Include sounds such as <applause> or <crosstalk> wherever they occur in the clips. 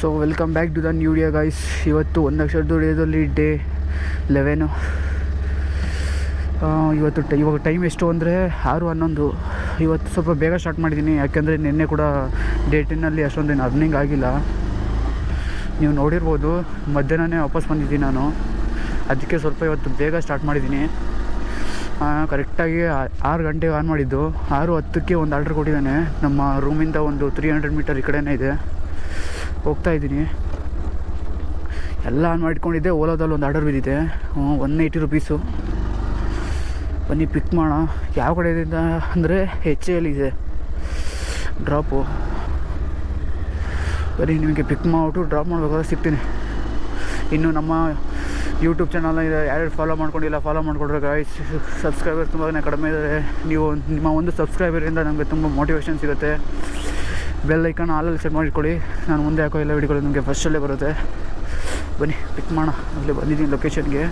So welcome back to the new year guys ಇವತ್ತು ಒಂದು ಲಕ್ಷದ ದುಡಿಯೋದಲ್ಲಿ ಡೇ ಲೆವೆನು ಇವತ್ತು ಟ, ಇವಾಗ ಟೈಮ್ ಎಷ್ಟು ಅಂದರೆ ಆರು ಹನ್ನೊಂದು. ಇವತ್ತು ಸ್ವಲ್ಪ ಬೇಗ ಸ್ಟಾರ್ಟ್ ಮಾಡಿದ್ದೀನಿ ಯಾಕೆಂದರೆ ನಿನ್ನೆ ಕೂಡ ಡೇ ಟೆನ್ನಲ್ಲಿ ಅಷ್ಟೊಂದೇನು ಅರ್ನಿಂಗ್ ಆಗಿಲ್ಲ. ನೀವು ನೋಡಿರ್ಬೋದು, ಮಧ್ಯಾಹ್ನನೇ ವಾಪಸ್ ಬಂದಿದ್ದೀನಿ ನಾನು. ಅದಕ್ಕೆ ಸ್ವಲ್ಪ ಇವತ್ತು ಬೇಗ ಸ್ಟಾರ್ಟ್ ಮಾಡಿದ್ದೀನಿ ಕರೆಕ್ಟಾಗಿ ಆರು ಗಂಟೆಗೆ ಆನ್ ಮಾಡಿದ್ದು. ಆರು ಹತ್ತಕ್ಕೆ ಒಂದು ಆರ್ಡ್ರ್ ಕೊಟ್ಟಿದ್ದಾನೆ. ನಮ್ಮ ರೂಮಿಂದ ಒಂದು ತ್ರೀ ಹಂಡ್ರೆಡ್ ಮೀಟರ್ ಈ ಕಡೆನೇ ಇದೆ. ಹೋಗ್ತಾ ಇದ್ದೀನಿ. ಎಲ್ಲ ಆನ್ ಮಾಡಿಕೊಂಡಿದ್ದೆ. ಓಲಾದಲ್ಲಿ ಒಂದು ಆರ್ಡರ್ ಬಿದ್ದಿದೆ. ಒನ್ ಏಯ್ಟಿ ರುಪೀಸು ಬನ್ನಿ ಪಿಕ್ ಮಾಡೋಣ. ಯಾವ ಕಡೆ ಕಡೆಯಿಂದ ಅಂದರೆ ಹೆಚ್ ಎಲ್ ಇದೆ. ಡ್ರಾಪು ಬರೀ ನಿಮಗೆ ಪಿಕ್ ಮಾಡಿಬಿಟ್ಟು ಡ್ರಾಪ್ ಮಾಡ್ಬೇಕಾದ್ರೆ ಸಿಗ್ತೀನಿ. ಇನ್ನು ನಮ್ಮ ಯೂಟ್ಯೂಬ್ ಚಾನಲ್ನ ಯಾರ್ಯಾರು ಫಾಲೋ ಮಾಡ್ಕೊಂಡಿಲ್ಲ ಫಾಲೋ ಮಾಡ್ಕೊಂಡ್ರೆ ಗಾಯ್ಸ್ ಸಬ್ಸ್ಕ್ರೈಬರ್ ತುಂಬಾ ಕಡಿಮೆ ಇದ್ದಾರೆ ನೀವು ನಿಮ್ಮ ಒಂದು ಸಬ್ಸ್ಕ್ರೈಬರಿಂದ ನಮಗೆ ತುಂಬ ಮೋಟಿವೇಶನ್ ಸಿಗುತ್ತೆ. ಬೆಲ್ ಐಕಾನ್ ಆಲಲ್ಲಿ ಸೆಟ್ ಮಾಡಿಟ್ಕೊಳ್ಳಿ ನಾನು ಮುಂದೆ ಹಾಕೋ ಎಲ್ಲ ವಿಡಿಯೋಗಳು ನಿಮಗೆ ಫಸ್ಟಲ್ಲೇ ಬರುತ್ತೆ. ಬನ್ನಿ ಪಿಕ್ ಮಾಡೋಣ. ಅಲ್ಲೇ ಬಂದಿದ್ದೀನಿ ಲೊಕೇಶನ್ಗೆ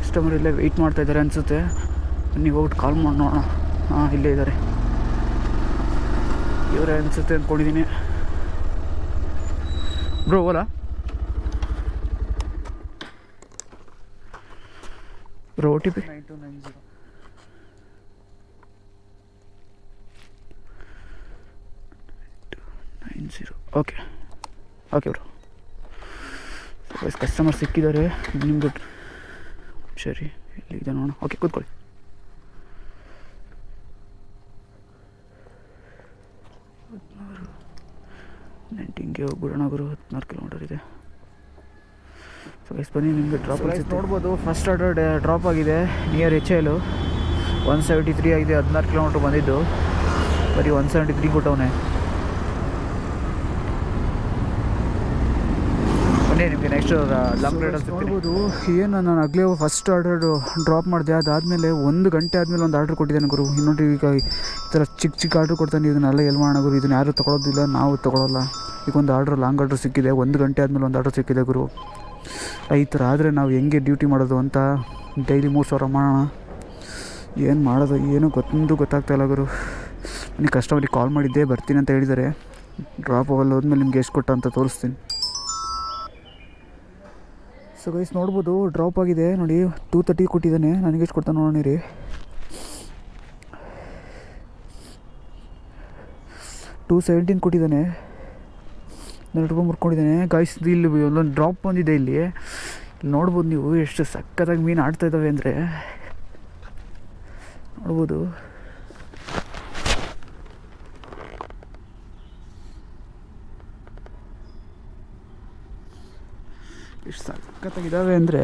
ಕಸ್ಟಮರ್ ಇಲ್ಲೇ ವೆಯ್ಟ್ ಮಾಡ್ತಾ ಇದ್ದಾರೆ ಅನಿಸುತ್ತೆ. ಬನ್ನಿ, ಹೋಗ್ಬಿಟ್ಟು ಕಾಲ್ ಮಾಡಿ, ನೋಡೋಣ. ಹಾಂ, ಇಲ್ಲೇ ಇದ್ದಾರೆ. ಇವರೇ ಅನಿಸುತ್ತೆ ಅಂದ್ಕೊಂಡಿದ್ದೀನಿ bro Ola bro O T P nine two nine zero nine zero okay. Okay bro. Bus customer ಸಿಕ್ಕಿದ್ದಾರೆ ನಿಮ್ಗೆ ಸರಿ ಎಲ್ಲಿದೆ ನೋಡೋಣ. ಓಕೆ ಕೂತ್ಕೊಳ್ಳಿ. ನೆಂಟಿಂಗೆ ಹೋಗ್ಬಿಡೋಣ ಗುರು. ಹದಿನಾರು ಕಿಲೋಮೀಟರ್ ಇದೆ. ಸೊ ಗೈಸ್ ಬನ್ನಿ ನಿಮಗೆ ಡ್ರಾಪ್ ನೋಡ್ಬೋದು ಫಸ್ಟ್ ಆರ್ಡರ್ ಡ್ರಾಪ್ ಆಗಿದೆ. Near H L one seventy three ಆಗಿದೆ ಹದಿನಾರು ಕಿಲೋಮೀಟ್ರ್ ಬಂದಿದ್ದು. ಬರೀ ಒನ್ ಸೆವೆಂಟಿ ತ್ರೀ ಕೊಟ್ಟವನೆ. ನಿಮಗೆ ನೆಕ್ಸ್ಟ್ ಲಾಂಗ್ ರೈಡಲ್ಲಿ ಏನು ನಾನು ಆಗಲೇ ಫಸ್ಟ್ ಆರ್ಡರ್ ಡ್ರಾಪ್ ಮಾಡಿದೆ. ಅದಾದಮೇಲೆ ಒಂದು ಗಂಟೆ ಆದಮೇಲೆ ಒಂದು ಆರ್ಡರ್ ಕೊಟ್ಟಿದ್ದಾನೆ ಗುರು. ಇನ್ನೊಂದು ಈಗ ಈ ಥರ ಚಿಕ್ಕ ಚಿಕ್ಕ ಆರ್ಡರ್ ಕೊಡ್ತಾನೆ. ಇದನ್ನೆಲ್ಲ ಎಲ್ಲಿ ಮಾಡೋಣ ಗುರು? ಇದನ್ನ ಯಾರು ತೊಗೊಳೋದಿಲ್ಲ ನಾವು ತೊಗೊಳಲ್ಲ. ಈಗ ಒಂದು ಆರ್ಡ್ರ್ ಲಾಂಗ್ ಆರ್ಡ್ರ್ ಸಿಕ್ಕಿದೆ. ಒಂದು ಗಂಟೆ ಆದಮೇಲೆ ಒಂದು ಆರ್ಡರ್ ಸಿಕ್ಕಿದೆ ಗುರು. ಈ ಥರ ಆದರೆ ನಾವು ಹೆಂಗೆ ಡ್ಯೂಟಿ ಮಾಡೋದು ಅಂತ ಡೈಲಿ ಮೂರು ಸಾವಿರ ಮಾಡೋಣ. ಏನು ಮಾಡೋದು ಏನೂ ಗೊತ್ತೊಂದು ಗೊತ್ತಾಗ್ತಾ ಇಲ್ಲ ಗುರು. ನನಗೆ ಕಸ್ಟಮರಿಗೆ ಕಾಲ್ ಮಾಡಿದ್ದೆ ಬರ್ತೀನಿ ಅಂತ ಹೇಳಿದ್ದಾರೆ. ಡ್ರಾಪ್ ಆಗಲ್ಲ ಹೋದ್ಮೇಲೆ ನಿಮ್ಗೆ ಎಷ್ಟು ಕೊಟ್ಟ ಅಂತ ತೋರಿಸ್ತೀನಿ. ಸೊ ಗೈಸ್ ನೋಡ್ಬೋದು ಡ್ರಾಪ್ ಆಗಿದೆ. ನೋಡಿ ಟೂ ತರ್ಟಿ ಕೊಟ್ಟಿದ್ದಾನೆ. ನನಗೆ ಎಷ್ಟು ಕೊಡ್ತಾನೆ ನೋಡೋಣ ಟೂ ಸೆವೆಂಟೀನ್ ಕೊಟ್ಟಿದ್ದಾನೆ. ಎರಡು ಮುರ್ಕೊಂಡಿದ್ದಾನೆ ಗಾಯ್ಸ್ ಇಲ್ಲಿ ಒಂದೊಂದು ಡ್ರಾಪ್ ಬಂದಿದೆ ಇಲ್ಲಿ. ಇಲ್ಲಿ ನೋಡ್ಬೋದು ನೀವು ಎಷ್ಟು ಸಕ್ಕತ್ತಾಗಿ ಮೀನು ಆಡ್ತಾ ಇದ್ದಾವೆ ಅಂದರೆ. ನೋಡ್ಬೋದು ಎಷ್ಟು ಸಖತ್ತಾಗಿದ್ದಾವೆ ಅಂದರೆ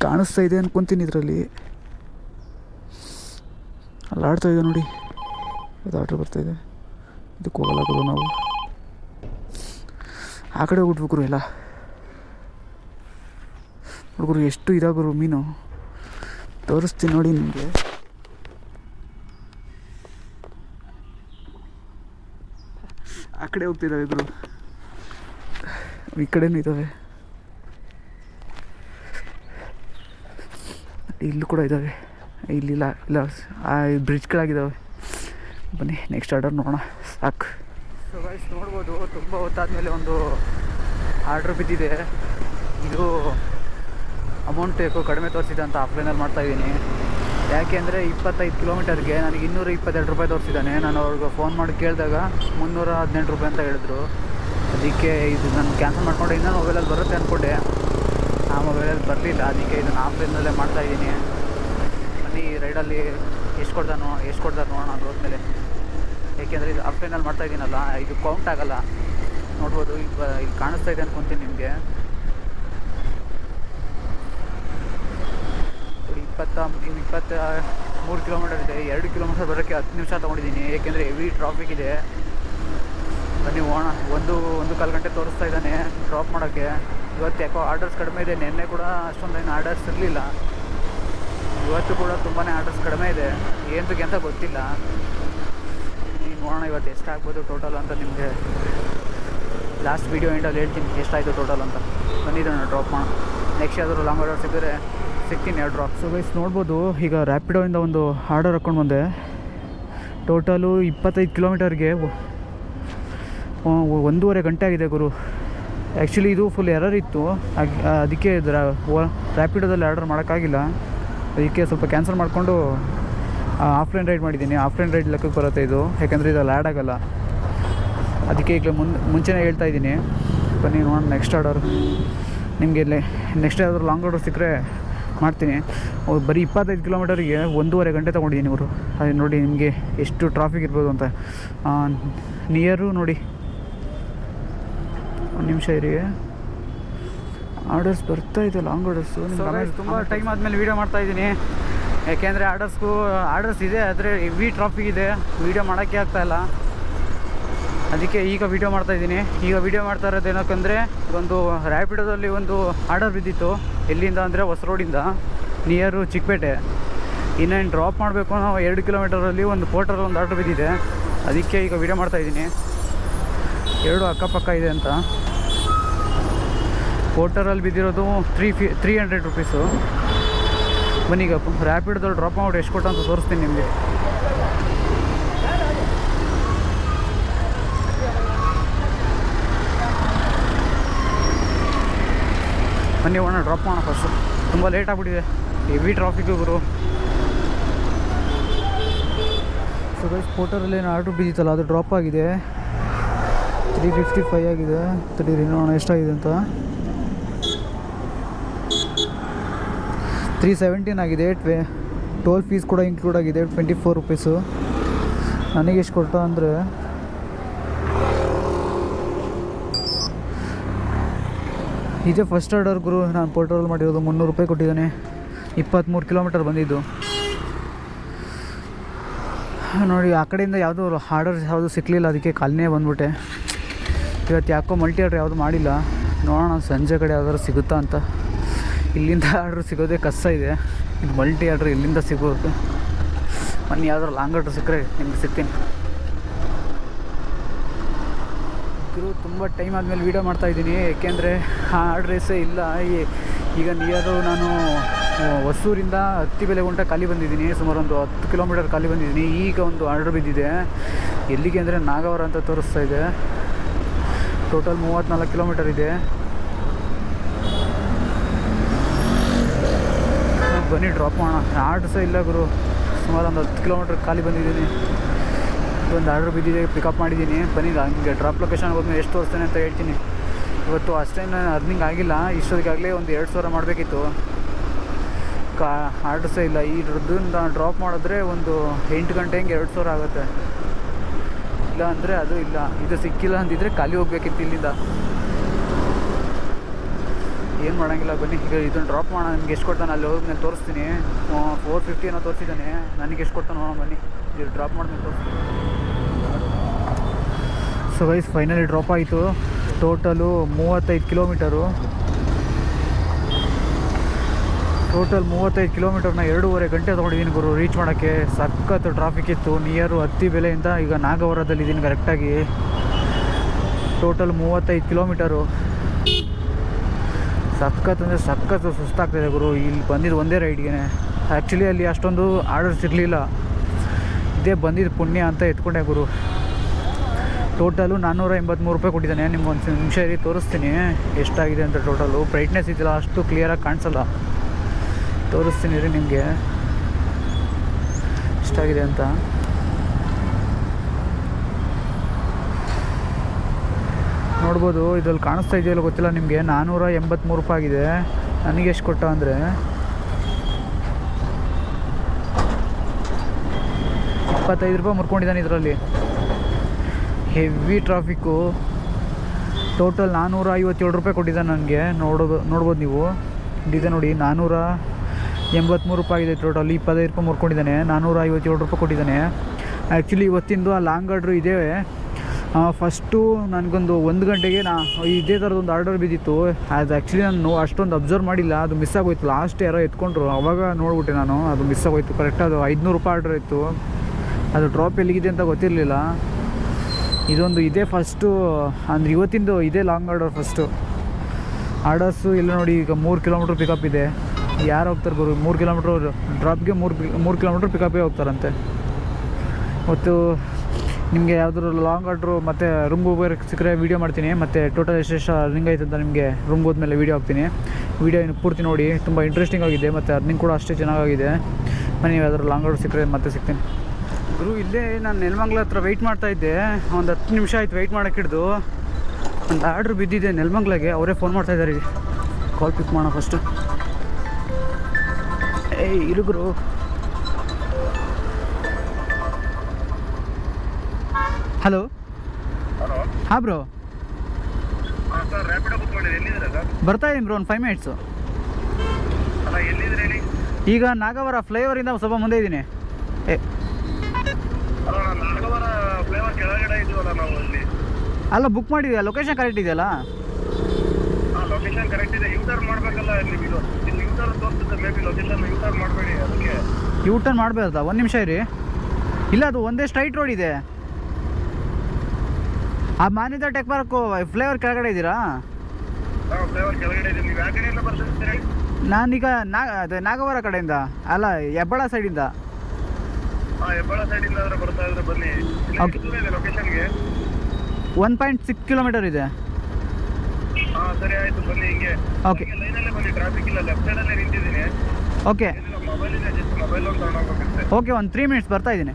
ಕಾಣಿಸ್ತಾ ಇದೆ ಅನ್ಕೊತೀನಿ ಇದರಲ್ಲಿ. ಅಲ್ಲಿ ಆಡ್ತಾ ಇದೆ ನೋಡಿ. ಇದು ಆರ್ಡ್ರ್ ಬರ್ತಾ ಇದೆ. ಇದಕ್ಕೆ ಹೋಗಲ್ಲ ನಾವು. ಆ ಕಡೆ ಹೋಗ್ಬಿಟ್ಬೇಕು ಎಲ್ಲ. ಹುಡುಗರು ಎಷ್ಟು ಇದಾಗುರು ಮೀನು. ತೋರಿಸ್ತೀನಿ ನೋಡಿ ನಿಮಗೆ. ಆ ಕಡೆ ಹೋಗ್ತಿದ್ದಾವೆ ಗುರು. ಈ ಕಡೆನೂ ಇದ್ದಾವೆ. ಇಲ್ಲೂ ಕೂಡ ಇದ್ದಾವೆ. ಇಲ್ಲಿಲ್ಲ ಇಲ್ಲ ಆ ಬ್ರಿಡ್ಜ್ ಕೆಳಗಿದ್ದಾವೆ ಬನ್ನಿ ನೆಕ್ಸ್ಟ್ ಆರ್ಡರ್ ನೋಡೋಣ. ಸಾಕು. ನೋಡ್ಬೋದು, ತುಂಬ ಹೊತ್ತಾದಮೇಲೆ ಒಂದು ಆರ್ಡ್ರ್ ಬಿದ್ದಿದೆ. ಇದು ಅಮೌಂಟ್ ಯಾಕೋ ಕಡಿಮೆ ತೋರಿಸಿದೆ ಅಂತ ಆಫ್ಲೈನಲ್ಲಿ ಮಾಡ್ತಾಯಿದ್ದೀನಿ ಯಾಕೆ ಅಂದರೆ ಇಪ್ಪತ್ತೈದು ಕಿಲೋಮೀಟರ್ಗೆ ನನಗೆ ಇನ್ನೂರ ಇಪ್ಪತ್ತೆರಡು ರೂಪಾಯಿ ತೋರಿಸಿದ್ದಾನೆ. ನಾನು ಅವ್ರಿಗೆ ಫೋನ್ ಮಾಡಿ ಕೇಳಿದಾಗ ಮುನ್ನೂರ ಹದಿನೆಂಟು ರೂಪಾಯಿ ಅಂತ ಹೇಳಿದ್ರು. ಅದಕ್ಕೆ ಇದು ನಾನು ಕ್ಯಾನ್ಸಲ್ ಮಾಡಿಕೊಂಡೆ. ಇನ್ನೂ ಮೊಬೈಲಲ್ಲಿ ಬರುತ್ತೆ ಅಂದ್ಕೊಂಡೆ ಆ ಮೊಬೈಲಲ್ಲಿ ಬರಲಿಲ್ಲ. ಅದಕ್ಕೆ ಇದನ್ನು ಆಫ್ಲೈನಲ್ಲೇ ಮಾಡ್ತಾಯಿದ್ದೀನಿ ಬನ್ನಿ ರೈಡಲ್ಲಿ ಎಷ್ಟು ಕೊಡ್ತಾನೋ, ಎಷ್ಟು ಕೊಡ್ತಾರೆ ನೋಡೋಣ ಅದು ಹೋದ್ಮೇಲೆ. ಏಕೆಂದರೆ ಇದು ಆಫ್ಲೈನಲ್ಲಿ ಮಾಡ್ತಾ ಇದ್ದೀನಲ್ಲ, ಇದು ಕೌಂಟ್ ಆಗಲ್ಲ. ನೋಡ್ಬೋದು, ಈಗ ಇಲ್ಲಿ ಕಾಣಿಸ್ತಾ ಇದೆ ಅಂದ್ಕೊತೀನಿ ನಿಮಗೆ. ಇಪ್ಪತ್ತ ಇಪ್ಪತ್ತ, ಮೂರು ಕಿಲೋಮೀಟರ್ ಇದೆ. ಎರಡು ಕಿಲೋಮೀಟರ್ ಬರೋಕ್ಕೆ ಹತ್ತು ನಿಮಿಷ ತೊಗೊಂಡಿದ್ದೀನಿ. ಏಕೆಂದರೆ ಹೆವಿ ಟ್ರಾಫಿಕ್ ಇದೆ. ಬನ್ನಿ ಹೋಗೋಣ ಒಂದು ಒಂದು ಕಾಲು ಗಂಟೆ ತೋರಿಸ್ತಾ ಇದ್ದಾನೆ ಡ್ರಾಪ್ ಮಾಡೋಕ್ಕೆ. ಇವತ್ತು ಯಾಕೋ ಆರ್ಡರ್ಸ್ ಕಡಿಮೆ ಇದೆ, ನಿನ್ನೆ ಕೂಡ ಅಷ್ಟೊಂದೇನು ಆರ್ಡರ್ಸ್ ಇರಲಿಲ್ಲ. ಇವತ್ತು ಕೂಡ ತುಂಬಾ ಆರ್ಡರ್ಸ್ ಕಡಿಮೆ ಇದೆ. ಏನಕ್ಕೆ ಅಂತ ಗೊತ್ತಿಲ್ಲ. ನೀವು ನೋಡೋಣ ಇವತ್ತು ಎಷ್ಟಾಗ್ಬೋದು ಟೋಟಲ್ ಅಂತ ನಿಮಗೆ ಲಾಸ್ಟ್ ವೀಡಿಯೋ ಎಂಡಲ್ಲಿ ಹೇಳ್ತೀನಿ ಎಷ್ಟಾಯಿತು ಟೋಟಲ್ ಅಂತ. ಬಂದಿದ್ದಾನೆ ಡ್ರಾಪ್ ಮಾಡೋಣ. ನೆಕ್ಸ್ಟ್ ಯಾವ್ದಾದ್ರು ಲಾಂಗ್ ಆರ್ಡರ್ ಸಿಕ್ಕಿದ್ರೆ ಸಿಗ್ತೀನಿ ಎರಡು ಡ್ರಾಪ್ ಸೊ ಗೈಸ್ ನೋಡ್ಬೋದು, ಈಗ ರ್ಯಾಪಿಡೋಯಿಂದ ಒಂದು ಆರ್ಡರ್ ಹಾಕ್ಕೊಂಡು ಬಂದೆ. ಟೋಟಲು ಇಪ್ಪತ್ತೈದು ಕಿಲೋಮೀಟರ್ಗೆ ಒಂದೂವರೆ ಗಂಟೆ ಆಗಿದೆ ಗುರು. ಆ್ಯಕ್ಚುಲಿ ಇದು ಫುಲ್ ಎರರ್ ಇತ್ತು. ಅದಕ್ಕೆ ರ್ಯಾಪಿಡೋದಲ್ಲಿ ಆರ್ಡರ್ ಮಾಡೋಕ್ಕಾಗಿಲ್ಲ. ಅದಕ್ಕೆ ಸ್ವಲ್ಪ ಕ್ಯಾನ್ಸಲ್ ಮಾಡಿಕೊಂಡು ಆಫ್ಲೈನ್ ರೈಡ್ ಮಾಡಿದ್ದೀನಿ. ಆಫ್ಲೈನ್ ರೈಡ್ ಲೆಕ್ಕಕ್ಕೆ ಬರುತ್ತೆ ಇದು. ಯಾಕಂದರೆ ಇದು ಆ್ಯಡ್ ಆಗೋಲ್ಲ. ಅದಕ್ಕೆ ಈಗಲೇ ಮುಂದೆ ಮುಂಚೆನೇ ಹೇಳ್ತಾ ಇದ್ದೀನಿ. ಬನ್ನಿ, ನೋಡೋಣ ನೆಕ್ಸ್ಟ್ ಆರ್ಡರ್ ನಿಮಗೆ ಇಲ್ಲಿ ನೆಕ್ಸ್ಟ್ ಯಾವ್ದಾದ್ರು ಲಾಂಗ್ ಆರ್ಡರ್ ಸಿಕ್ಕರೆ ಮಾಡ್ತೀನಿ. ಅವ್ರು ಬರೀ ಇಪ್ಪತ್ತೈದು ಕಿಲೋಮೀಟರಿಗೆ ಒಂದೂವರೆ ಗಂಟೆ ತೊಗೊಂಡಿದ್ದೀನಿ ಇವರು ಅದೇ ನೋಡಿ ನಿಮಗೆ ಎಷ್ಟು ಟ್ರಾಫಿಕ್ ಇರ್ಬೋದು ಅಂತ. ನಿಯರು ನೋಡಿ. ಒಂದು ನಿಮಿಷ ಇರಿ. ಆರ್ಡರ್ಸ್ ಬರ್ತಾ ಇದೆ ಲಾಂಗ್ ಆರ್ಡರ್ಸು ತುಂಬ ಟೈಮ್ ಆದಮೇಲೆ ವೀಡಿಯೋ ಮಾಡ್ತಾ ಇದ್ದೀನಿ. ಯಾಕೆಂದರೆ ಆರ್ಡರ್ಸ್ಗೂ ಆರ್ಡರ್ಸ್ ಇದೆ ಆದರೆ ಹೆವಿ ಟ್ರಾಫಿಕ್ ಇದೆ. ವೀಡಿಯೋ ಮಾಡೋಕ್ಕೆ ಆಗ್ತಾ ಇಲ್ಲ. ಅದಕ್ಕೆ ಈಗ ವೀಡಿಯೋ ಮಾಡ್ತಾ ಇದ್ದೀನಿ. ಈಗ ವೀಡಿಯೋ ಮಾಡ್ತಾ ಇರೋದು ಏನಕ್ಕಂದರೆ ಒಂದು ರ್ಯಾಪಿಡೋದಲ್ಲಿ ಒಂದು ಆರ್ಡರ್ ಬಿದ್ದಿತ್ತು. ಎಲ್ಲಿಂದ ಅಂದರೆ ಹೊಸ ರೋಡಿಂದ ನಿಯರು ಚಿಕ್ಕಪೇಟೆ. ಇನ್ನೇನು ಡ್ರಾಪ್ ಮಾಡಬೇಕು ಅನ್ನೋ ಎರಡು ಕಿಲೋಮೀಟರಲ್ಲಿ ಒಂದು ಪೋರ್ಟಲ್ ಒಂದು ಆರ್ಡರ್ ಬಿದ್ದಿದೆ. ಅದಕ್ಕೆ ಈಗ ವೀಡಿಯೋ ಮಾಡ್ತಾ ಇದ್ದೀನಿ. ಎರಡು ಅಕ್ಕಪಕ್ಕ ಇದೆ ಅಂತ. ಪೋರ್ಟರಲ್ಲಿ ಬಿದ್ದಿರೋದು ತ್ರೀ ಫಿ ತ್ರೀ ಹಂಡ್ರೆಡ್ ರುಪೀಸು ಬನ್ನೀಗ ರ್ಯಾಪಿಡ್ದಲ್ಲಿ ಡ್ರಾಪ್ ಮಾಡಿ ಎಷ್ಟು ಕೊಟ್ಟು ಅಂತ ತೋರಿಸ್ತೀನಿ ನಿಮಗೆ. ಬನ್ನಿ ಒಣ ಡ್ರಾಪ್ ಮಾಡೋಣ ಫಸ್ಟು ತುಂಬ ಲೇಟ್ ಆಗಿಬಿಟ್ಟಿದೆ. ಹೆವಿ ಟ್ರಾಫಿಕ್ ಗುರು. ಸೊ ಗೈಸ್ ಕೋಟರಲ್ಲಿ ಏನು ಆರ್ಡ್ರ್ ಬಿದ್ದಿತ್ತಲ್ಲ ಅದು ಡ್ರಾಪ್ ಆಗಿದೆ. ತ್ರೀ ಫಿಫ್ಟಿ ಫೈವ್ ಆಗಿದೆ. ತಡೀರಿ, ನೋಡೋಣ ಎಷ್ಟಾಗಿದೆ ಅಂತ. ತ್ರೀ ಸೆವೆಂಟೀನ್ ಆಗಿದೆ. ಟ್ವೆ ಟೋಲ್ ಫೀಸ್ ಕೂಡ ಇನ್ಕ್ಲೂಡ್ ಆಗಿದೆ. ಟ್ವೆಂಟಿ ಫೋರ್ ರುಪೀಸು ನನಗೆ ಎಷ್ಟು ಕೊಡ್ತಾ ಅಂದರೆ, ಇದೇ ಫಸ್ಟ್ ಆರ್ಡರ್ ಗುರು, ನಾನು ಪೋರ್ಟ್ರಲ್ಲಿ ಮಾಡಿರೋದು ಮುನ್ನೂರು ರೂಪಾಯಿ ಕೊಟ್ಟಿದ್ದಾನೆ. ಇಪ್ಪತ್ತ್ಮೂರು ಕಿಲೋಮೀಟರ್ ಬಂದಿದ್ದು. ನೋಡಿ, ಆ ಕಡೆಯಿಂದ ಯಾವುದೂ ಆರ್ಡರ್ ಯಾವುದು ಸಿಕ್ಕಲಿಲ್ಲ ಅದಕ್ಕೆ ಕಾಲನೇ ಬಂದ್ಬಿಟ್ಟೆ. ಇವತ್ತು ಯಾಕೋ ಮಲ್ಟಿ ಆರ್ಡ್ರ್ ಯಾವುದು ಮಾಡಿಲ್ಲ. ನೋಡೋಣ, ಸಂಜೆ ಕಡೆ ಯಾವ್ದಾದ್ರು ಸಿಗುತ್ತಾ ಅಂತ. ಇಲ್ಲಿಂದ ಆರ್ಡ್ರ್ ಸಿಗೋದೇ ಕಷ್ಟ ಇದೆ. ಇದು ಮಲ್ಟಿ ಆರ್ಡ್ರ್ ಇಲ್ಲಿಂದ ಸಿಗೋದು ಮೊನ್ನೆ ಯಾವ್ದಾದ್ರು ಲಾಂಗ್ ಆರ್ಡ್ರ್ ಸಿಕ್ಕರೆ ನಿಮ್ಗೆ ಸಿಗ್ತೀನಿ. ಗುರು, ತುಂಬ ಟೈಮ್ ಆದಮೇಲೆ ವೀಡಿಯೋ ಮಾಡ್ತಾ ಇದ್ದೀನಿ. ಏಕೆಂದರೆ ಆ ಅಡ್ರೆಸ್ಸೇ ಇಲ್ಲ. ಈಗ ನಿಯರು ನಾನು ಹೊಸೂರಿಂದ ಹತ್ತಿ ಬೆಲೆ ಗುಂಟ ಖಾಲಿ ಬಂದಿದ್ದೀನಿ. ಸುಮಾರು ಒಂದು ಹತ್ತು ಕಿಲೋಮೀಟರ್ ಖಾಲಿ ಬಂದಿದ್ದೀನಿ. ಈಗ ಒಂದು ಆರ್ಡ್ರ್ ಬಿದ್ದಿದೆ. ಎಲ್ಲಿಗೆ ಅಂದರೆ ನಾಗವರ ಅಂತ ತೋರಿಸ್ತಾ ಇದೆ. ಟೋಟಲ್ ಮೂವತ್ತ್ನಾಲ್ಕು ಕಿಲೋಮೀಟರ್ ಇದೆ. ಬನ್ನಿ ಡ್ರಾಪ್ ಮಾಡೋಣ. ಆರ್ಡ್ರ್ ಸಹ ಇಲ್ಲ ಗುರು. ಸುಮಾರು ಒಂದು ಹತ್ತು ಕಿಲೋಮೀಟ್ರ್ ಖಾಲಿ ಬಂದಿದ್ದೀನಿ. ಒಂದು ಆರ್ಡ್ರ್ ಬಿದ್ದಿದೆ ಪಿಕಪ್ ಮಾಡಿದ್ದೀನಿ. ಬನ್ನಿ, ಹಂಗೆ ಡ್ರಾಪ್ ಲೊಕೇಶನ್ ಹೋದ್ಮೇಲೆ ಎಷ್ಟು ತೋರಿಸ್ತೇನೆ ಅಂತ ಹೇಳ್ತೀನಿ. ಇವತ್ತು ಅಷ್ಟೇನು ಅರ್ನಿಂಗ್ ಆಗಿಲ್ಲ. ಇಷ್ಟೊತ್ತಿಗಾಗಲೇ ಒಂದು ಎರಡು ಸಾವಿರ ಮಾಡಬೇಕಿತ್ತು. ಕಾ ಆರ್ಡ್ರಸೇ ಇಲ್ಲ. ಈ ಡ್ರದ್ದಿಂದ ಡ್ರಾಪ್ ಮಾಡಿದ್ರೆ ಒಂದು ಎಂಟು ಗಂಟೆ ಹಿಂಗೆ ಎರಡು ಸಾವಿರ ಆಗುತ್ತೆ. ಇಲ್ಲ ಅಂದರೆ ಅದು ಇಲ್ಲ. ಇದು ಸಿಕ್ಕಿಲ್ಲ ಅಂದಿದ್ರೆ ಖಾಲಿ ಹೋಗ್ಬೇಕಿತ್ತು ಇಲ್ಲಿಂದ. ಏನು ಮಾಡೋಂಗಿಲ್ಲ, ಬನ್ನಿ. ಈಗ ಇದನ್ನು ಡ್ರಾಪ್ ಮಾಡೋಣ ನಿಮ್ಗೆ ಎಷ್ಟು ಕೊಡ್ತಾನೆ ಅಲ್ಲಿ ನಾನು ತೋರಿಸ್ತೀನಿ. ಫೋರ್ ಫಿಫ್ಟಿ ಏನೋ ತೋರಿಸಿದ್ದಾನೆ. ನನಗೆ ಎಷ್ಟು ಕೊಡ್ತಾನೆ ಬನ್ನಿ. ಇದು ಡ್ರಾಪ್ ಮಾಡಿದ್ಮೇಲೆ ತೋರಿಸ್ತೀನಿ. ಸೊ ವೈಸ್ ಫೈನಲಿ ಡ್ರಾಪ್ ಆಯಿತು. ಟೋಟಲು ಮೂವತ್ತೈದು ಕಿಲೋಮೀಟರು ಟೋಟಲ್ ಮೂವತ್ತೈದು ಕಿಲೋಮೀಟರ್ನ ಎರಡೂವರೆ ಗಂಟೆ ತೊಗೊಂಡಿದ್ದೀನಿ ಗುರು. ರೀಚ್ ಮಾಡೋಕ್ಕೆ ಸಖತ್ ಟ್ರಾಫಿಕ್ ಇತ್ತು. ನಿಯರು ಹತ್ತಿ ಬೆಲೆಯಿಂದ ಈಗ ನಾಗವರದಲ್ಲಿ ಇದ್ದೀನಿ ಕರೆಕ್ಟಾಗಿ ಟೋಟಲ್ ಮೂವತ್ತೈದು ಕಿಲೋಮೀಟರು ಸಖತ್ ಅಂದರೆ ಸಖತ್ ಸುಸ್ತಾಗ್ತಿದೆ ಗುರು. ಇಲ್ಲಿ ಬಂದಿದ್ದು ಒಂದೇ ರೈಡ್ಗೆ ಆ್ಯಕ್ಚುಲಿ ಅಲ್ಲಿ ಅಷ್ಟೊಂದು ಆರ್ಡರ್ಸ್ ಇರಲಿಲ್ಲ ಇದೇ ಬಂದಿದ್ದು ಪುಣ್ಯ ಅಂತ ಎತ್ಕೊಂಡೆ ಗುರು. ಟೋಟಲು ನಾನ್ನೂರ ಎಂಬತ್ತ್ಮೂರು ರೂಪಾಯಿ ಕೊಟ್ಟಿದ್ದಾನೆ. ನಿಮ್ಗೆ ಒಂದು ನಿಮಿಷ ಇರಿ, ತೋರಿಸ್ತೀನಿ. ಎಷ್ಟಾಗಿದೆ ಅಂತ ಟೋಟಲು ಬ್ರೈಟ್ನೆಸ್ ಇದೆಯಲ್ಲ ಅಷ್ಟು ಕ್ಲಿಯರಾಗಿ ಕಾಣಿಸಲ್ಲ. ತೋರಿಸ್ತೀನಿ ರೀ ನಿಮಗೆ. ಎಷ್ಟಾಗಿದೆ ಅಂತ. ನೋಡ್ಬೋದು, ಇದ್ರಲ್ಲಿ ಕಾಣಿಸ್ತಾ ಇದೆಯಲ್ಲ ಗೊತ್ತಿಲ್ಲ. ನಿಮಗೆ ನಾನ್ನೂರ ಎಂಬತ್ತ್ಮೂರು ರೂಪಾಯಿ ಆಗಿದೆ. ನನಗೆ ಎಷ್ಟು ಕೊಟ್ಟ ಅಂದರೆ? ಇಪ್ಪತ್ತೈದು ರೂಪಾಯಿ ಮುರ್ಕೊಂಡಿದ್ದಾನೆ ಇದರಲ್ಲಿ. ಹೆವಿ ಟ್ರಾಫಿಕ್ಕು ಟೋಟಲ್ ನಾನ್ನೂರ ಐವತ್ತೇಳು ರೂಪಾಯಿ ಕೊಟ್ಟಿದ್ದಾನೆ ನನಗೆ. ನೋಡೋದು, ನೋಡ್ಬೋದು ನೀವು. ಇದೆ ನೋಡಿ ನಾನ್ನೂರ ಎಂಬತ್ತ್ಮೂರು ರೂಪಾಯಿ ಇದೆ ಟೋಟಲ್ ಇಪ್ಪತ್ತೈದು ರೂಪಾಯಿ ಮುರ್ಕೊಂಡಿದ್ದಾನೆ. ನಾನ್ನೂರ ಐವತ್ತೇಳು ರೂಪಾಯಿ ಕೊಟ್ಟಿದ್ದಾನೆ. ಆ್ಯಕ್ಚುಲಿ ಇವತ್ತಿಂದು ಆ ಲಾಂಗ್ ಆರ್ಡ್ರು ಇದೆ ಫಸ್ಟು ನನಗೊಂದು ಒಂದು ಗಂಟೆಗೆ ನಾ ಇದೇ ಥರದೊಂದು ಆರ್ಡರ್ ಬಿದ್ದಿತ್ತು. ಅದು ಆ್ಯಕ್ಚುಲಿ ನಾನು ಅಷ್ಟೊಂದು ಅಬ್ಸರ್ವ್ ಮಾಡಿಲ್ಲ, ಅದು ಮಿಸ್ ಆಗೋಯ್ತು. ಲಾಸ್ಟ್ ಯಾರೋ ಎತ್ಕೊಂಡ್ರು. ಅವಾಗ ನೋಡ್ಬಿಟ್ಟೆ ನಾನು, ಅದು ಮಿಸ್ ಆಗೋಯ್ತು. ಕರೆಕ್ಟ್ ಅದು ಐದುನೂರು ರೂಪಾಯಿ ಆರ್ಡರ್ ಇತ್ತು. ಅದು ಡ್ರಾಪ್ ಎಲ್ಲಿಗಿದೆ ಅಂತ ಗೊತ್ತಿರಲಿಲ್ಲ. ಇದೊಂದು ಇದೇ ಫಸ್ಟು ಅಂದರೆ ಇವತ್ತಿಂದು ಇದೇ ಲಾಂಗ್ ಆರ್ಡರ್ ಫಸ್ಟು ಆರ್ಡರ್ಸು ಇಲ್ಲ ನೋಡಿ ಈಗ ಮೂರು ಕಿಲೋಮೀಟ್ರ್ ಪಿಕಪ್ ಇದೆ. ಯಾರು ಹೋಗ್ತಾರೆ ಗುರು? ಮೂರು ಕಿಲೋಮೀಟ್ರ್ ಡ್ರಾಪ್ಗೆ ಮೂರು ಮೂರು ಕಿಲೋಮೀಟ್ರ್ ಪಿಕಪ್ಪೇ ಹೋಗ್ತಾರಂತೆ. ಮತ್ತು ನಿಮಗೆ ಯಾವ್ದಾದ್ರು ಲಾಂಗ್ ಆರ್ಡ್ರು ಮತ್ತು ರೂಮ್ ಹೋಗೋರಿಗೆ ಸಿಕ್ಕರೆ ವೀಡಿಯೋ ಮಾಡ್ತೀನಿ. ಮತ್ತು ಟೋಟಲ್ ಎಷ್ಟೆಷ್ಟು ಅರ್ನಿಂಗ್ ಆಯ್ತು ಅಂತ ನಿಮಗೆ ರೂಮ್ ಹೋದ್ಮೇಲೆ ವೀಡಿಯೋ ಹಾಕ್ತೀನಿ. ವೀಡಿಯೋ ಇನ್ನು ಪೂರ್ತಿ ನೋಡಿ, ತುಂಬ ಇಂಟ್ರೆಸ್ಟಿಂಗ್ ಆಗಿದೆ ಮತ್ತು ಅರ್ನಿಂಗ್ ಕೂಡ ಅಷ್ಟೇ ಚೆನ್ನಾಗಿದೆ ಬನ್ನಿ ನೀವು ಯಾವ್ದಾದ್ರು ಲಾಂಗ್ ಆರ್ಡ್ರು ಸಿಕ್ಕರೆ ಮತ್ತೆ ಸಿಗ್ತೀನಿ ಗುರು, ಇಲ್ಲೇ ನಾನು ನೆಲಮಂಗ್ಲ ಹತ್ರ ವೆಯ್ಟ್ ಮಾಡ್ತಾ ಇದ್ದೆ. ಒಂದು ಹತ್ತು ನಿಮಿಷ ಆಯ್ತು ವೆಯ್ಟ್ ಮಾಡೋಕ್ಕಿಡ್ದು ಒಂದು ಆರ್ಡ್ರ್ ಬಿದ್ದಿದೆ ನೆಲಮಂಗ್ಲಾಗೆ. ಅವರೇ ಫೋನ್ ಮಾಡ್ತಾ ಇದ್ದಾರೆ. ಈಗ ಕಾಲ್ ಪಿಕ್ ಮಾಡೋ ಫಸ್ಟು ಏಯ್, ಇರು ಹಲೋ? ಹಾ ಬ್ರೋ. ಬರ್ತಾ ಇದ್ದೀನಿ ಬ್ರೋ ಒಂದು ಫೈವ್ ಮಿನಿಟ್ಸು ಈಗ ನಾಗವರ ಫ್ಲೈಓವರಿಂದ ಸ್ವಲ್ಪ ಮುಂದೆ ಇದ್ದೀನಿ ಅಲ್ಲ ಫ್ಲೇವರ್ ಕೆಳಗಡೆ ಇದ್ದೀವಲ್ಲ ನಾವು ಅಲ್ಲಿ. ಅಲ್ಲ ಬುಕ್ ಮಾಡಿದ್ಯಾ? ಲೊಕೇಶನ್ ಕರೆಕ್ಟ್ ಇದೆಯಲ್ಲ? ಲೊಕೇಶನ್ ಕರೆಕ್ಟ್ ಇದೆ. ಯೂ ಟರ್ನ್ ಮಾಡಬೇಕಲ್ಲ ನೀವು ಇಲ್ಲಿ ಯೂ ಟರ್ನ್ ತೋರಿಸುತ್ತೆ maybe location U turn ಮಾಡಬೇಡಿ ಅದಕ್ಕೆ. ಯೂ ಟರ್ನ್ ಮಾಡಬೇಕಲ್ಲ ಒಂದು ನಿಮಿಷ ಇರಿ. ಇಲ್ಲ ಅದು ಒಂದೇ ಸ್ಟ್ರೈಟ್ ರೋಡ್ ಇದೆ. ಆ ಮಾನ್ಯತಾ ಟೆಕ್ ಪಾರ್ಕ್ ಫ್ಲೇವರ್ ಕೆಳಗಡೆ ಇದ್ದೀರಾ ನಾನೀಗ ನಾ ಅದೇ ನಾಗವರ ಕಡೆಯಿಂದ. ಅಲ್ಲ ಹೆಬ್ಬಳ ಸೈಡಿಂದ ಒನ್ ಪಾಯಿಂಟ್ ಸಿಕ್ಸ್ ಕಿಲೋಮೀಟರ್ ಇದೆ ಸರಿ ಆಯಿತು ಬನ್ನಿ ಹಿಂಗೆ. ಓಕೆ ಲೈನಲ್ಲೇ ಬನ್ನಿ ಟ್ರಾಫಿಕ್ ಇಲ್ಲ ಲೆಫ್ಟ್ ಸೈಡಲ್ಲೇ ನಿಂತಿದ್ದೀನಿ. ಓಕೆ ಮೊಬೈಲ್ ಇದೆ ಜಸ್ಟ್ ಮೊಬೈಲ್ ಒಂದು ತಗೊಂಡೋಗ್ಬೇಕಷ್ಟೇ ಓಕೆ ಒಂದು ತ್ರೀ ಮಿನಿಟ್ಸ್ ಬರ್ತಾ ಇದ್ದೀನಿ.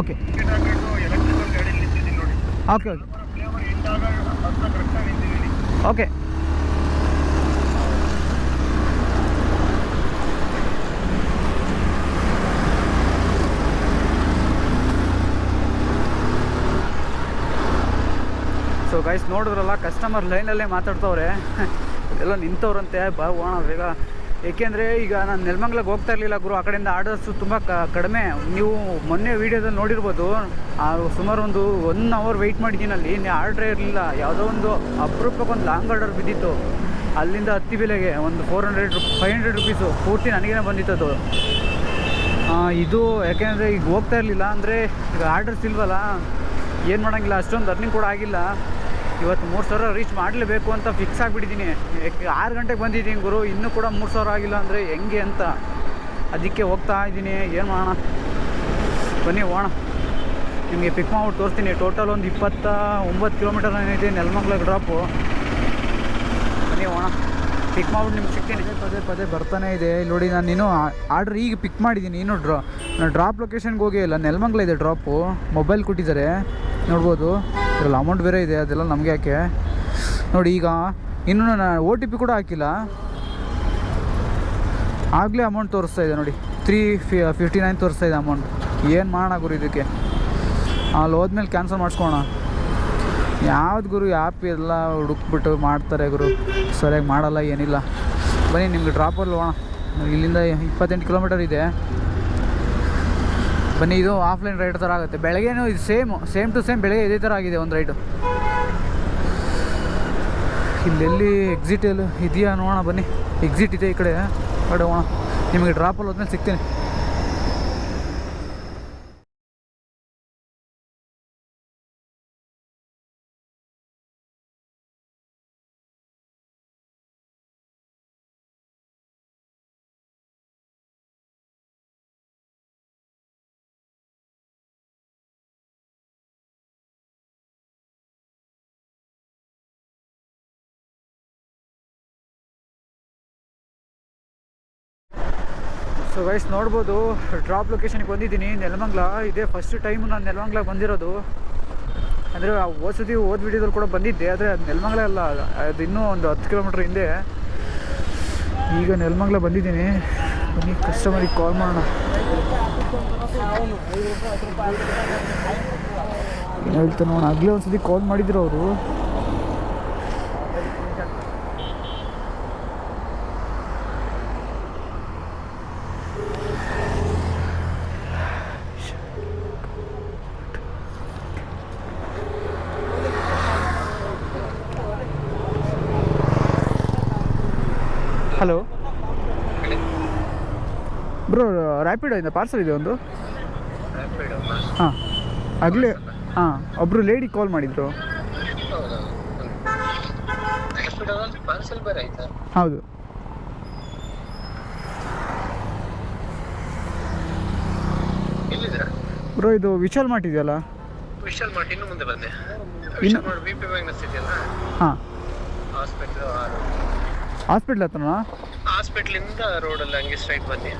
Okay okay okay. Okay. So guys ನೋಡಿದ್ರಲ್ಲ ಕಸ್ಟಮರ್ ಲೈನಲ್ಲೇ ಮಾತಾಡ್ತವ್ರೆ. <laughs> ಎಲ್ಲ ನಿಂತವ್ರಂತೆ. ಬಾ ಹೋಣ ಬೇಗ. ಏಕೆಂದರೆ ಈಗ ನಾನು ನೆಲಮಂಗ್ಲಕ್ಕೆ ಹೋಗ್ತಾ ಇರಲಿಲ್ಲ ಗುರು, ಆ ಕಡೆಯಿಂದ ಆರ್ಡರ್ಸು ತುಂಬ ಕಡಿಮೆ. ನೀವು ಮೊನ್ನೆ ವೀಡಿಯೋದಲ್ಲಿ ನೋಡಿರ್ಬೋದು ಸುಮಾರು ಒಂದು ಒನ್ ಅವರ್ ವೆಯ್ಟ್ ಮಾಡಿದ್ದೀನಿ ಅಲ್ಲಿ ಇನ್ನೇ ಆರ್ಡ್ರೇ ಇರಲಿಲ್ಲ. ಯಾವುದೋ ಒಂದು ಅಪರೂಪಕ್ಕೆ ಒಂದು ಲಾಂಗ್ ಆರ್ಡರ್ ಬಿದ್ದಿತ್ತು. ಅಲ್ಲಿಂದ ಹತ್ತಿ ಬೆಲೆಗೆ ಒಂದು four hundred five hundred rupees ಪೂರ್ತಿ ನನಗೇನೆ ಬಂದಿತ್ತು ಅದು. ಇದು ಯಾಕೆಂದರೆ ಈಗ ಹೋಗ್ತಾ ಇರಲಿಲ್ಲ ಅಂದರೆ ಈಗ ಆರ್ಡರ್ಸ್ ಇಲ್ವಲ್ಲ? ಏನು ಮಾಡೋಂಗಿಲ್ಲ? ಅಷ್ಟೊಂದು ಅರ್ನಿಂಗ್ ಕೂಡ ಆಗಿಲ್ಲ. ಇವತ್ತು ಮೂರು ಸಾವಿರ ರೀಚ್ ಮಾಡಲೇಬೇಕು ಅಂತ ಫಿಕ್ಸ್ ಆಗಿಬಿಟ್ಟಿದ್ದೀನಿ ಆರು ಗಂಟೆಗೆ ಬಂದಿದ್ದೀನಿ ಗುರು. ಇನ್ನೂ ಕೂಡ ಮೂರು ಸಾವಿರ ಆಗಿಲ್ಲ ಅಂದರೆ ಹೆಂಗೆ ಅಂತ. ಅದಕ್ಕೆ ಹೋಗ್ತಾ ಇದ್ದೀನಿ. ಏನು ಮಾಡೋಣ? ಬನ್ನಿ, ಹೋಗೋಣ. ನಿಮಗೆ ಪಿಕ್ ಮಾಡ್ಬಿಟ್ಟು ತೋರಿಸ್ತೀನಿ. ಟೋಟಲ್ ಒಂದು ಇಪ್ಪತ್ತ ಒಂಬತ್ತು ಕಿಲೋಮೀಟರ್ ಏನಿದೆ ನೆಲಮಂಗ್ಲ ಡ್ರಾಪು ಬನ್ನಿ, ಹೋಗೋಣ. ಪಿಕ್ ಮಾಡ್ಬಿಟ್ಟು ನಿಮ್ಗೆ ಸಿಗ್ತೀನಿ. ಪದೇ ಪದೇ ಬರ್ತಾನೆ ಇದೆ. ಇಲ್ಲಿ ನೋಡಿ ನಾನು ಇನ್ನೂ ಆರ್ಡ್ರ್ ಈಗ ಪಿಕ್ ಮಾಡಿದ್ದೀನಿ ಇನ್ನೂ ಡ್ರಾ ನಾನು ಡ್ರಾಪ್ ಲೊಕೇಶನ್ಗೆ ಹೋಗೇ ಇಲ್ಲ. ನೆಲಮಂಗ್ಲ ಇದೆ ಡ್ರಾಪು ಮೊಬೈಲ್ ಕೊಟ್ಟಿದ್ದಾರೆ. ನೋಡ್ಬೋದು. ಇದರಲ್ಲಿ ಅಮೌಂಟ್ ಬೇರೆ ಇದೆ, ಅದೆಲ್ಲ ನಮಗೆ ಯಾಕೆ? ನೋಡಿ ಈಗ ಇನ್ನೂ ನಾನು ಓ ಟಿ ಪಿ ಕೂಡ ಹಾಕಿಲ್ಲ. ಆಗಲೇ ಅಮೌಂಟ್ ತೋರಿಸ್ತಾ ಇದೆ ನೋಡಿ. ತ್ರೀ ಫಿ ಫಿಫ್ಟಿ ನೈನ್ ತೋರಿಸ್ತಾ ಇದೆ ಅಮೌಂಟ್ ಏನು ಮಾಡೋಣ ಗುರು ಇದಕ್ಕೆ? ಅಲ್ಲಿ ಹೋದ್ಮೇಲೆ ಕ್ಯಾನ್ಸಲ್ ಮಾಡಿಸ್ಕೋಣ ಯಾವ್ದು ಗುರು ಆ್ಯಪ್ ಎಲ್ಲ ಹುಡುಕ್ಬಿಟ್ಟು ಮಾಡ್ತಾರೆ ಗುರು. ಸರಿಯಾಗಿ ಮಾಡಲ್ಲ, ಏನಿಲ್ಲ. ಬನ್ನಿ, ನಿಮ್ಗೆ ಡ್ರಾಪಲ್ಲಿ ಹೋಗೋಣ. ಇಲ್ಲಿಂದ ಇಪ್ಪತ್ತೆಂಟು ಕಿಲೋಮೀಟರ್ ಇದೆ. ಬನ್ನಿ, ಇದು ಆಫ್ಲೈನ್ ರೈಡ್ ಥರ ಆಗುತ್ತೆ. ಬೆಳಗ್ಗೆನೂ ಇದು ಸೇಮ್ ಸೇಮ್ ಟು ಸೇಮ್ ಬೆಳಗ್ಗೆ ಇದೇ ಥರ ಆಗಿದೆ ಒಂದು ರೈಡು ಇಲ್ಲೆಲ್ಲಿ ಎಕ್ಸಿಟ್ ಎಲ್ಲ ಇದೆಯಾ ನೋಡೋಣ ಬನ್ನಿ. ಎಕ್ಸಿಟ್ ಇದೆ ಈ ಕಡೆ ಬಡೋಣ ನಿಮಗೆ ಡ್ರಾಪಲ್ಲಿ ಹೋದ್ಮೇಲೆ ಸಿಗ್ತೀನಿ. ಸೊ ವೈಸ್ ನೋಡ್ಬೋದು ಡ್ರಾಪ್ ಲೊಕೇಶನ್ಗೆ ಬಂದಿದ್ದೀನಿ, ನೆಲಮಂಗ್ಲ. ಇದೇ ಫಸ್ಟ್ ಟೈಮು ನಾನು ನೆಲಮಂಗ್ಲ ಬಂದಿರೋದು. ಅಂದರೆ ಓದ್ಸತಿ ಓದ್ಬಿಟ್ಟಿದ್ರು ಓದ್ ಕೂಡ ಬಂದಿದ್ದೆ, ಆದರೆ ಅದು ನೆಲಮಂಗ್ಲ ಅಲ್ಲ, ಅದು ಇನ್ನೂ ಒಂದು ಹತ್ತು ಕಿಲೋಮೀಟ್ರ್ ಹಿಂದೆ. ಈಗ ನೆಲಮಂಗ್ಲ ಬಂದಿದ್ದೀನಿ. ಬನ್ನಿ ಕಸ್ಟಮರಿಗೆ ಕಾಲ್ ಮಾಡೋಣ. ಹೇಳ್ತಾ ನೋಡೋಣ ಆಗಲೇ ಒಂದು ಸತಿ ಕಾಲ್ ಮಾಡಿದ್ರು ಅವರು ಹಲೋ ಬ್ರೋ ರ್ಯಾಪಿಡೋ ಇಂದ ಪಾರ್ಸಲ್ ಇದೆ ಒಂದು? ಹಾಂ. ಆಗಲೇ ಹಾಂ ಒಬ್ಬರು ಲೇಡಿ ಕಾಲ್ ಮಾಡಿದ್ರು. ಹೌದು. ಬ್ರೋ ಇದು ವಿಶಾಲ್ ಮಾರ್ಟ್ ಇದೆಯಲ್ಲ? ವಿಶಾಲ್ ಮಾರ್ಟ್ ಇನ್ನು ಮುಂದೆ ಬಂದೆ Vishal mart V P Magnus ಇದೆಯಲ್ಲ? ಹಾಂ. Hospital hospital ಹತ್ರನಾ? ಹಾಸ್ಪಿಟ್ಲಿಂದ ರೋಡಲ್ಲಿ ಹಂಗೆ ಸ್ಟ್ರೈಟ್ ಬನ್ನಿ.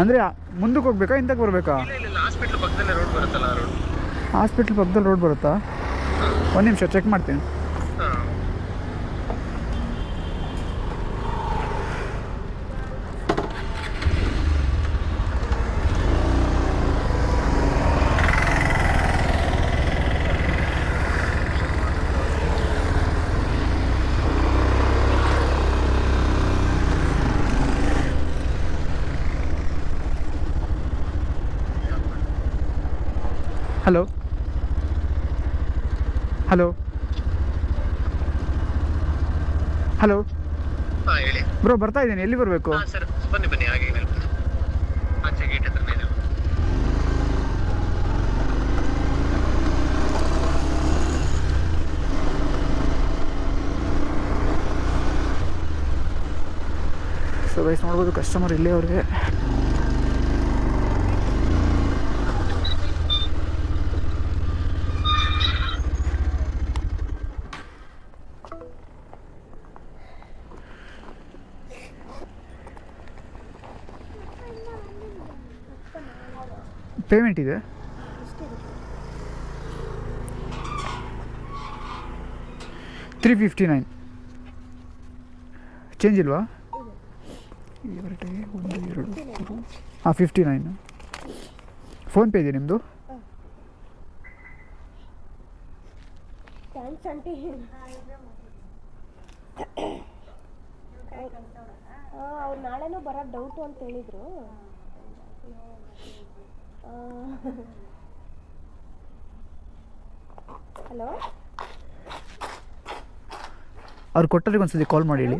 ಅಂದರೆ ಮುಂದಕ್ಕೆ ಹೋಗ್ಬೇಕಾ ಹಿಂದಕ್ಕೆ ಬರಬೇಕಾ? ಹಾಸ್ಪಿಟ್ಲ್ ಪಕ್ಕದಲ್ಲಿ ರೋಡ್ ಬರುತ್ತಲ್ಲ ರೋಡ್ ಹಾಸ್ಪಿಟ್ಲ್ ಪಕ್ಕದಲ್ಲಿ ರೋಡ್ ಬರುತ್ತಾ? ಒಂದು ನಿಮಿಷ ಚೆಕ್ ಮಾಡ್ತೀನಿ ಹಾಂ ಹಲೋ. ಹಲೋ. ಹಲೋ. ಹಾಂ ಹೇಳಿ. ಬ್ರೋ ಬರ್ತಾ ಇದ್ದೀನಿ. ಎಲ್ಲಿ ಬರಬೇಕು? ಹಾಂ ಸರ್. ಬನ್ನಿ ಬನ್ನಿ. ಹಾಗೆ ಆಚೆ ಗೇಟ್ ಹತ್ರನೇ ಇದೆ ಸೊ ವಯಸ್ಸು ನೋಡ್ಬೋದು ಕಸ್ಟಮರ್ ಇಲ್ಲೇ ಅವ್ರಿಗೆ. ಪೇಮೆಂಟ್ ಇದೆ. ತ್ರೀ ಫಿಫ್ಟಿ ನೈನ್ ಚೇಂಜ್ ಇಲ್ವಾ? ಒಂದು ಎರಡು ಹಾಂ ಫಿಫ್ಟಿ ನೈನ್ ಫೋನ್ಪೇ ಇದೆ ನಿಮ್ಮದು ಅವ್ರು ನಾಳೆನೂ ಬರೋದು ಡೌಟು ಅಂತ ಹೇಳಿದರು. ಹಲೋ <laughs> ಅವ್ರು ಕೊಟ್ಟರಿಗೆ ಒಂದ್ಸತಿ ಕಾಲ್ ಮಾಡಿ ಹೇಳಿ.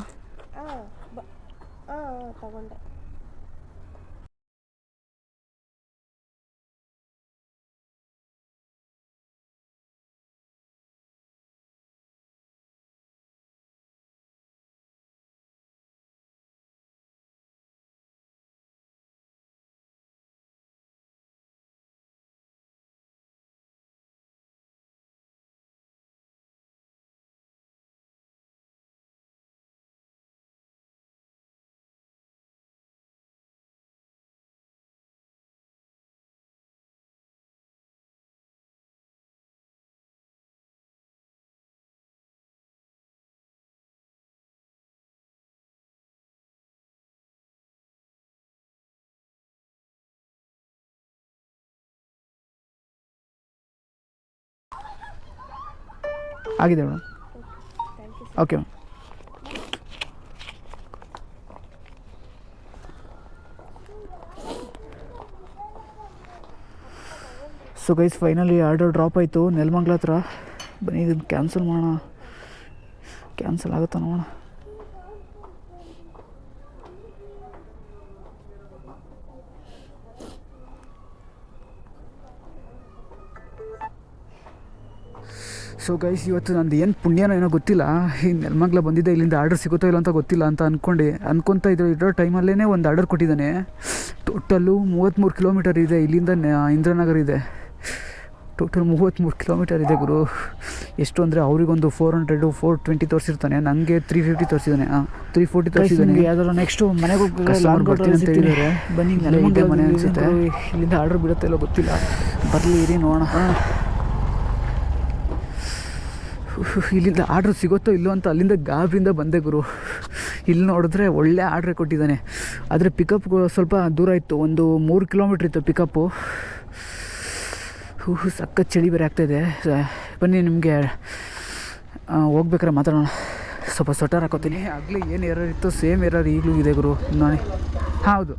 ಆಗಿದೆ madam. Okay ma'am so guys finally order drop ಆಯಿತು. ನೆಲಮಂಗ್ಲ ಹತ್ರ. ಬನ್ನಿ ಇದನ್ನು ಕ್ಯಾನ್ಸಲ್ ಮಾಡೋಣ. ಕ್ಯಾನ್ಸಲ್ ಆಗುತ್ತಾ ನೋಡೋಣ. ಸೊ ಗೈಸ್ ಇವತ್ತು ನಂದು ಏನು ಪುಣ್ಯನೋ ಏನೋ ಗೊತ್ತಿಲ್ಲ. ಈ ನೆಲಮಂಗ್ಲ ಬಂದಿದ್ದೆ ಇಲ್ಲಿಂದ ಆರ್ಡರ್ ಸಿಗುತ್ತೋ ಇಲ್ಲ ಅಂತ ಗೊತ್ತಿಲ್ಲ ಅಂತ ಅಂದ್ಕೊಂಡು ಅನ್ಕೊತಾ ಇದ್ರು ಇರೋ ಟೈಮಲ್ಲೇ ಒಂದು ಆರ್ಡರ್ ಕೊಟ್ಟಿದ್ದಾನೆ. ಟೋಟಲ್ಲು ಮೂವತ್ತ್ಮೂರು ಕಿಲೋಮೀಟರ್ ಇದೆ ಇಲ್ಲಿಂದ ಇಂದ್ರನಗರ ಇದೆ. ಟೋಟಲ್ ಮೂವತ್ತ್ಮೂರು ಕಿಲೋಮೀಟರ್ ಇದೆ ಗುರು. ಎಷ್ಟು ಅಂದರೆ ಅವರಿಗೊಂದು ಫೋರ್ ಹಂಡ್ರೆಡು ಫೋರ್ ಟ್ವೆಂಟಿ ತೋರಿಸಿರ್ತಾನೆ. ನನಗೆ ತ್ರೀ ಫಿಫ್ಟಿ ತೋರಿಸಿದ್ದಾನೆ. ಹಾಂ ತ್ರೀ ಫೋರ್ಟಿ ತೋರಿಸಿದ್ದಾನೆ. ಯಾವ್ದಾದ್ರು ನೆಕ್ಸ್ಟು ಮನೆಗೆ ಹೋಗಿ ಬರ್ತೀನಿ ಅಂತ ಹೇಳಿದರೆ ಬನ್ನಿ ನನಗೆ ಮನೆ ಅನಿಸುತ್ತೆ. ಇಲ್ಲಿಂದ ಆರ್ಡರ್ ಬಿಡುತ್ತೆ ಇಲ್ಲೋ ಗೊತ್ತಿಲ್ಲ. ಬರಲಿ ಇರಿ ನೋಡೋಣ. ಇಲ್ಲಿಂದ ಆರ್ಡ್ರ್ ಸಿಗುತ್ತೋ ಇಲ್ಲೋ ಅಂತ ಅಲ್ಲಿಂದ ಗಾಬ್ರಿಂದ ಬಂದೆ ಗುರು. ಇಲ್ಲಿ ನೋಡಿದ್ರೆ ಒಳ್ಳೆ ಆರ್ಡ್ರ್ ಕೊಟ್ಟಿದ್ದಾನೆ. ಆದರೆ ಪಿಕಪ್ ಸ್ವಲ್ಪ ದೂರ ಇತ್ತು, ಒಂದು ಮೂರು ಕಿಲೋಮೀಟ್ರ್ ಇತ್ತು ಪಿಕಪ್ಪು ಹೂ ಸಖತ್ ಚಳಿ ಬೇರೆ ಆಗ್ತಾಯಿದೆ ಬನ್ನಿ ನಿಮಗೆ ಹೋಗ್ಬೇಕಾರೆ ಮಾತಾಡೋಣ. ಸ್ವಲ್ಪ ಸ್ವೆಟರ್ ಹಾಕೋತೀನಿ. ಆಗಲೇ ಏನು ಎರರ್ ಇತ್ತು? ಸೇಮ್ ಎರರ್ ಈಗಲೂ ಇದೆ ಗುರು. ನಾನೇ ಹೌದು.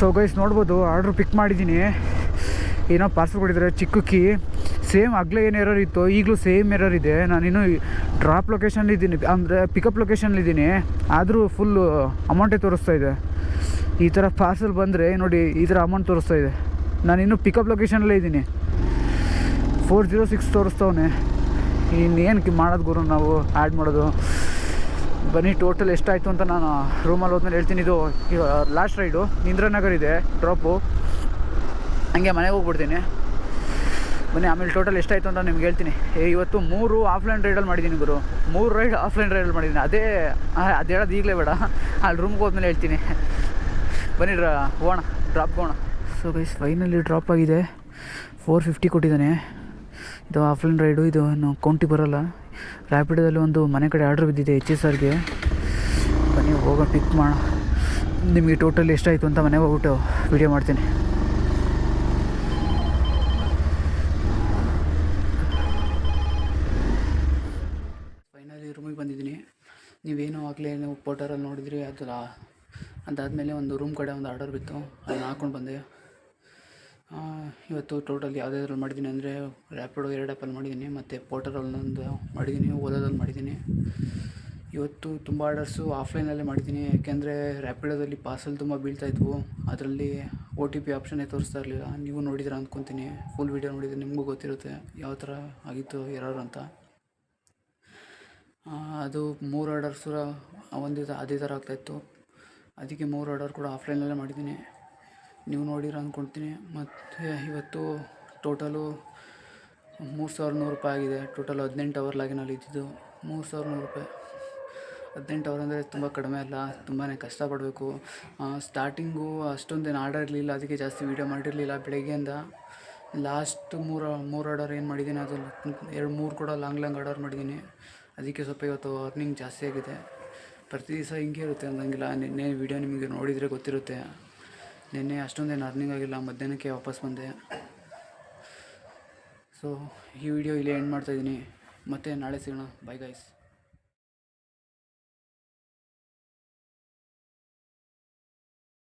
ಸೊ ಗೈಸ್ ನೋಡ್ಬೋದು ಆರ್ಡ್ರ್ ಪಿಕ್ ಮಾಡಿದ್ದೀನಿ. ಏನೋ ಪಾರ್ಸಲ್ ಕೊಟ್ಟಿದ್ದಾರೆ ಚಿಕ್ಕಕ್ಕಿ ಸೇಮ್ ಆಗಲೇ ಏನು ಎರರ್ ಇತ್ತು, ಈಗಲೂ ಸೇಮ್ ಎರರ್ ಇದೆ. ನಾನಿನ್ನೂ ಡ್ರಾಪ್ ಲೊಕೇಶನ್ಲಿದ್ದೀನಿ ಅಂದರೆ ಪಿಕಪ್ ಲೊಕೇಶನ್ಲಿದ್ದೀನಿ ಆದರೂ ಫುಲ್ಲು ಅಮೌಂಟೇ ತೋರಿಸ್ತಾ ಇದೆ. ಈ ಥರ ಪಾರ್ಸಲ್ ಬಂದರೆ, ನೋಡಿ, ಈ ಥರ ಅಮೌಂಟ್ ತೋರಿಸ್ತಾ ಇದೆ. ನಾನಿನ್ನು ಪಿಕಪ್ ಲೊಕೇಶನಲ್ಲೇ ಇದ್ದೀನಿ. ಫೋರ್ ಜೀರೋ ಸಿಕ್ಸ್ ತೋರಿಸ್ತವನೆ ಇನ್ನೇನು ಮಾಡೋದು ಗುರು ನಾವು ಆ್ಯಡ್ ಮಾಡೋದು? ಬನ್ನಿ ಟೋಟಲ್ ಎಷ್ಟಾಯಿತು ಅಂತ ನಾನು ರೂಮಲ್ಲಿ ಹೋದ್ಮೇಲೆ ಹೇಳ್ತೀನಿ. ಇದು ಲಾಸ್ಟ್ ರೈಡು ಇಂದ್ರನಗರ್ ಇದೆ ಡ್ರಾಪು ಹಂಗೆ ಮನೆಗೆ ಹೋಗ್ಬಿಡ್ತೀನಿ. ಬನ್ನಿ, ಆಮೇಲೆ ಟೋಟಲ್ ಎಷ್ಟಾಯಿತು ಅಂತ ನಿಮ್ಗೆ ಹೇಳ್ತೀನಿ. ಇವತ್ತು ಮೂರು ಆಫ್ಲೈನ್ ರೈಡಲ್ಲಿ ಮಾಡಿದ್ದೀನಿ ಗುರು. ಮೂರು ರೈಡ್ ಆಫ್ಲೈನ್ ರೈಡಲ್ಲಿ ಮಾಡಿದ್ದೀನಿ. ಅದೇ ಅದು ಹೇಳೋದು ಈಗಲೇ ಬೇಡ. ಅಲ್ಲಿ ರೂಮ್ಗೆ ಹೋದ್ಮೇಲೆ ಹೇಳ್ತೀನಿ. ಬನ್ನಿ, ಡ್ರಾ, ಹೋಗೋಣ ಡ್ರಾಪ್ ಹೋಗೋಣ. ಸೊ ಗೈಸ್ ಫೈನಲಿ ಡ್ರಾಪ್ ಆಗಿದೆ. ಫೋರ್ ಫಿಫ್ಟಿ ಕೊಟ್ಟಿದ್ದಾನೆ. ಇದು ಆಫ್ಲೈನ್ ರೈಡು ಇದು ಕೌಂಟಿ ಬರೋಲ್ಲ. ರ್ಯಾಪಿಡೋದಲ್ಲಿ ಒಂದು ಮನೆ ಕಡೆ ಆರ್ಡ್ರ್ ಬಿದ್ದಿದೆ ಎಚ್ ಎಸ್ ಆರ್ಗೆ ಬನ್ನಿ, ಹೋಗೋಣ ಪಿಕ್ ಮಾಡೋಣ. ನಿಮಗೆ ಟೋಟಲ್ ಎಷ್ಟಾಯಿತು ಅಂತ ಮನೆಗೆ ಹೋಗ್ಬಿಟ್ಟು ವಿಡಿಯೋ ಮಾಡ್ತೀನಿ. ಫೈನಲಿ ರೂಮಿಗೆ ಬಂದಿದ್ದೀನಿ. ನೀವೇನು ಆಗಲೇ ನೀವು ಪೋಟರಲ್ಲಿ ನೋಡಿದ್ರಿ, ಅದು ಅದಾದಮೇಲೆ ಒಂದು ರೂಮ್ ಕಡೆ ಒಂದು ಆರ್ಡರ್ ಬಿತ್ತು. ಅದನ್ನ ಹಾಕ್ಕೊಂಡು ಬಂದೆ. ಇವತ್ತು ಟೋಟಲ್ ಯಾವುದ್ಯಾವ್ದ್ರಲ್ಲಿ ಮಾಡಿದ್ದೀನಿ ಅಂದರೆ ರ್ಯಾಪಿಡೋ ಎರಡು ಆ್ಯಪಲ್ಲಿ ಮಾಡಿದ್ದೀನಿ, ಮತ್ತು ಒಂದು ಮಾಡಿದ್ದೀನಿ ಓಲೋದಲ್ಲಿ ಮಾಡಿದ್ದೀನಿ. ಇವತ್ತು ತುಂಬ ಆರ್ಡರ್ಸು ಆಫ್ಲೈನಲ್ಲೇ ಮಾಡಿದ್ದೀನಿ, ಯಾಕೆಂದರೆ ರ್ಯಾಪಿಡೋದಲ್ಲಿ ಪಾರ್ಸಲ್ ತುಂಬ ಬೀಳ್ತಾಯಿದ್ವು ಅದರಲ್ಲಿ ಒ ಟಿ ಪಿ ಆಪ್ಷನ್ನೇ ತೋರಿಸ್ತಾ ಇರಲಿಲ್ಲ. ನೀವು ನೋಡಿದ್ರೆ ಅಂದ್ಕೊತೀನಿ ಫುಲ್ ವೀಡಿಯೋ ನೋಡಿದರೆ ನಿಮಗೂ ಗೊತ್ತಿರುತ್ತೆ ಯಾವ ಥರ ಆಗಿತ್ತು ಎರರ್ ಅಂತ. ಅದು ಮೂರು ಆರ್ಡರ್ಸು ಒಂದೇ ಅದೇ ಥರ ಆಗ್ತಾಯಿತ್ತು ಅದಕ್ಕೆ ಮೂರು ಆರ್ಡರ್ ಕೂಡ ಆಫ್ಲೈನಲ್ಲೇ ಮಾಡಿದ್ದೀನಿ. ನೀವು ನೋಡಿರ ಅಂದ್ಕೊಳ್ತೀನಿ ಮತ್ತು ಇವತ್ತು ಟೋಟಲು ಮೂರು ಸಾವಿರದ ನೂರು ರೂಪಾಯಿ ಆಗಿದೆ. ಟೋಟಲ್ ಹದಿನೆಂಟು ಅವರ್ ಲಾಗಿನಲ್ಲಿ ಇದ್ದಿದ್ದು ಮೂರು ಸಾವಿರದ ನೂರು ರೂಪಾಯಿ. ಹದಿನೆಂಟು ಅವರ್ ಅಂದರೆ ತುಂಬ ಕಡಿಮೆ ಅಲ್ಲ ತುಂಬಾ ಕಷ್ಟಪಡಬೇಕು. ಸ್ಟಾರ್ಟಿಂಗು ಅಷ್ಟೊಂದೇನು ಆರ್ಡರ್ ಇರಲಿಲ್ಲ, ಅದಕ್ಕೆ ಜಾಸ್ತಿ ವೀಡಿಯೋ ಮಾಡಿರಲಿಲ್ಲ. ಬೆಳಗ್ಗೆಯಿಂದ ಲಾಸ್ಟ್ ಮೂರು ಮೂರು ಆರ್ಡರ್ ಏನು ಮಾಡಿದ್ದೀನಿ, ಅದು ಎರಡು, ಮೂರು ಕೂಡ ಲಾಂಗ್ ಲಾಂಗ್ ಆರ್ಡರ್ ಮಾಡಿದ್ದೀನಿ. ಅದಕ್ಕೆ ಸ್ವಲ್ಪ ಇವತ್ತು ಅರ್ನಿಂಗ್ ಜಾಸ್ತಿ ಆಗಿದೆ. ಪ್ರತಿ ದಿವಸ ಹಿಂಗೆ ಇರುತ್ತೆ ಅಂದಂಗಿಲ್ಲ. ನಿನ್ನೆ ವೀಡಿಯೋ ನಿಮಗೆ ನೋಡಿದರೆ ಗೊತ್ತಿರುತ್ತೆ. ನಿನ್ನೆ ಅಷ್ಟೊಂದೇನು ಅರ್ನಿಂಗ್ ಆಗಿಲ್ಲ, ಮಧ್ಯಾಹ್ನಕ್ಕೆ ವಾಪಸ್ ಬಂದೆ. ಸೊ ಈ ವಿಡಿಯೋ ಇಲ್ಲೇ ಎಂಡ್ ಮಾಡ್ತಾಯಿದ್ದೀನಿ ಮತ್ತು ನಾಳೆ ಸಿಗೋಣ. Bye guys